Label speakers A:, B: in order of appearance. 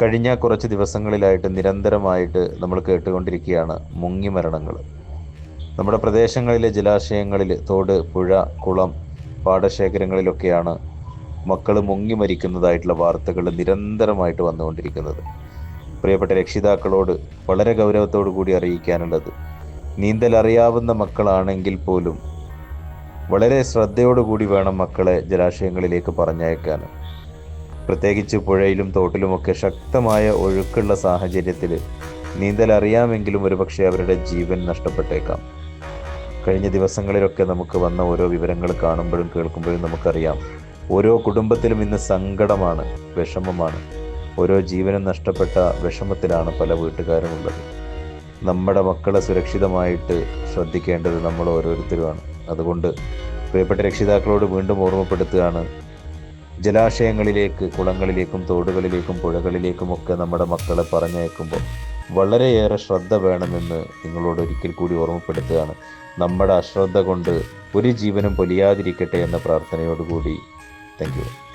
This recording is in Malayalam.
A: കഴിഞ്ഞ കുറച്ച് ദിവസങ്ങളിലായിട്ട് നിരന്തരമായിട്ട് നമ്മൾ കേട്ടുകൊണ്ടിരിക്കുകയാണ് മുങ്ങി മരണങ്ങൾ നമ്മുടെ പ്രദേശങ്ങളിലെ ജലാശയങ്ങളിൽ തോട് പുഴ കുളം പാടശേഖരങ്ങളിലൊക്കെയാണ് മക്കൾ മുങ്ങി മരിക്കുന്നതായിട്ടുള്ള വാർത്തകൾ നിരന്തരമായിട്ട് വന്നുകൊണ്ടിരിക്കുന്നത്. പ്രിയപ്പെട്ട രക്ഷിതാക്കളോട് വളരെ ഗൗരവത്തോടു കൂടി അറിയിക്കാനുള്ളത് നീന്തൽ അറിയാവുന്ന മക്കളാണെങ്കിൽ പോലും വളരെ ശ്രദ്ധയോടുകൂടി വേണം മക്കളെ ജലാശയങ്ങളിലേക്ക് പറഞ്ഞയക്കാൻ. പ്രത്യേകിച്ച് പുഴയിലും തോട്ടിലുമൊക്കെ ശക്തമായ ഒഴുക്കുള്ള സാഹചര്യത്തിൽ നീന്തൽ അറിയാമെങ്കിലും ഒരുപക്ഷെ അവരുടെ ജീവൻ നഷ്ടപ്പെട്ടേക്കാം. കഴിഞ്ഞ ദിവസങ്ങളിലൊക്കെ നമുക്ക് വന്ന ഓരോ വിവരങ്ങൾ കാണുമ്പോഴും കേൾക്കുമ്പോഴും നമുക്കറിയാം. ഓരോ കുടുംബത്തിലും ഇന്ന് സങ്കടമാണ് വിഷമമാണ്. ഓരോ ജീവനും നഷ്ടപ്പെട്ട വിഷമത്തിലാണ് പല വീട്ടുകാരും ഉള്ളത്. നമ്മുടെ മക്കളെ സുരക്ഷിതമായിട്ട് ശ്രദ്ധിക്കേണ്ടത് നമ്മൾ ഓരോരുത്തരുമാണ്. അതുകൊണ്ട് പ്രിയപ്പെട്ട രക്ഷിതാക്കളോട് വീണ്ടും ഓർമ്മപ്പെടുത്തുകയാണ് ജലാശയങ്ങളിലേക്ക് കുളങ്ങളിലേക്കും തോടുകളിലേക്കും പുഴകളിലേക്കും ഒക്കെ നമ്മുടെ മക്കളെ പറഞ്ഞയക്കുമ്പോൾ വളരെയേറെ ശ്രദ്ധ വേണമെന്ന് നിങ്ങളോട് ഒരിക്കൽ കൂടി ഓർമ്മപ്പെടുത്തുകയാണ്. നമ്മുടെ അശ്രദ്ധ കൊണ്ട് ഒരു ജീവനും പൊലിയാതിരിക്കട്ടെ എന്ന പ്രാർത്ഥനയോടുകൂടി. Thank you